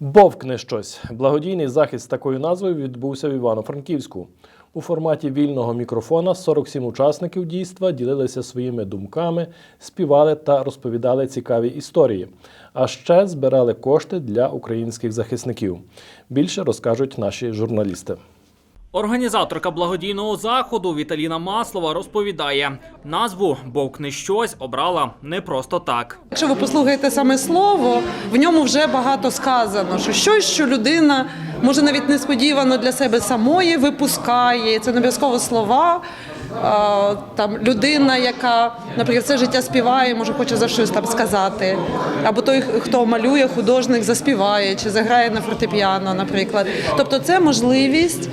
Бовкне щось. Благодійний захід з такою назвою відбувся в Івано-Франківську. У форматі вільного мікрофона 47 учасників дійства ділилися своїми думками, співали та розповідали цікаві історії. А ще збирали кошти для українських захисників. Більше розкажуть наші журналісти. Організаторка благодійного заходу Віталіна Маслова розповідає, назву Бовкни щось обрала не просто так. Якщо ви послухаєте саме слово, в ньому вже багато сказано, що щось, що людина може навіть несподівано для себе самої випускає. Це не обов'язково слова. Там людина, яка, наприклад, все життя співає, може хоче за щось там сказати. Або той, хто малює, художник заспіває чи заграє на фортепіано, наприклад. Тобто, це можливість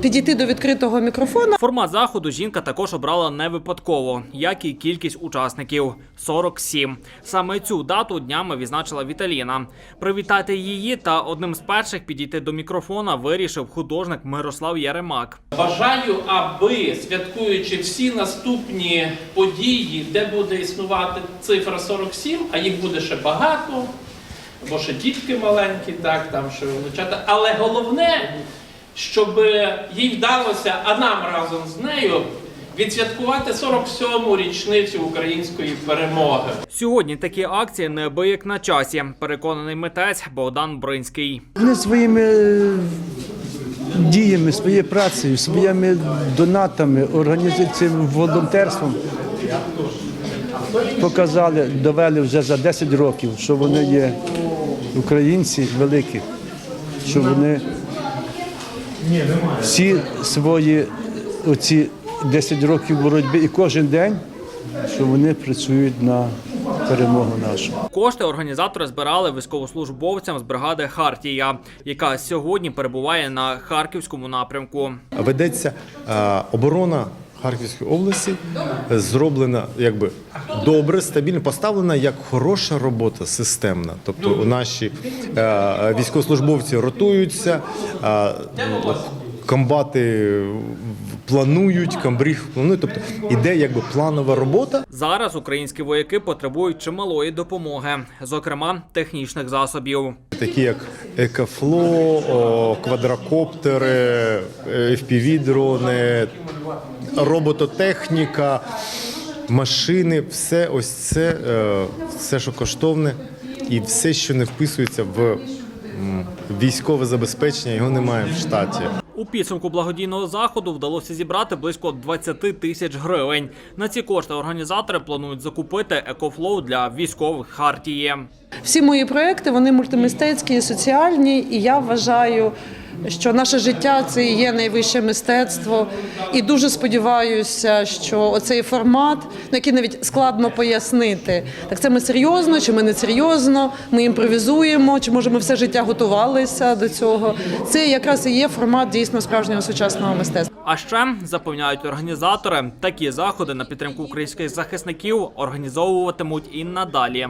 підійти до відкритого мікрофона. Формат заходу жінка також обрала не випадково, як і кількість учасників 47. Саме цю дату днями відзначила Віталіна. Привітати її та одним з перших підійти до мікрофона вирішив художник Мирослав Яремак. Бажаю, аби святкуючи всі наступні події, де буде існувати цифра 47, а їх буде ще багато, бо ще дітки маленькі, так, там ще внучата. Але головне, щоб їй вдалося, а нам разом з нею відсвяткувати 47-му річницю української перемоги. Сьогодні такі акції неабияк на часі. Переконаний митець Богдан Бринський. Вони своїми е, діями, своєю працею, своїми донатами, організацією, волонтерством показали, довели вже за 10 років, що вони є українці великі, що вони всі свої оці 10 років боротьби і кожен день, що вони працюють на перемогу нашу. Кошти організатори збирали військовослужбовцям з бригади Хартія, яка сьогодні перебуває на харківському напрямку. ведеться е, оборона Харківської області, зроблена якби добре, стабільно поставлена як хороша робота, системна. Тобто наші е, військовослужбовці ротуються, е, комбати планують, камбріг планують. Тобто іде якби планова робота. Зараз українські вояки потребують чималої допомоги, зокрема технічних засобів. Такі як екафло, квадрокоптери, FPV-дрони, робототехніка, машини, все ось це, е, все, що коштовне, і все, що не вписується в військове забезпечення, його немає в штаті. У підсумку благодійного заходу вдалося зібрати близько 20 тисяч гривень. На ці кошти організатори планують закупити екофлоу для військових Хартії. Всі мої проекти вони мультимистецькі соціальні, і я вважаю, що наше життя це і є найвище мистецтво. І дуже сподіваюся, що оцей формат, ну, який навіть складно пояснити, так це ми серйозно чи ми не серйозно, ми імпровізуємо, чи може ми все життя готувалися до цього. Це якраз і є формат дійсно справжнього сучасного мистецтва. А ще запевняють організатори, такі заходи на підтримку українських захисників організовуватимуть і надалі.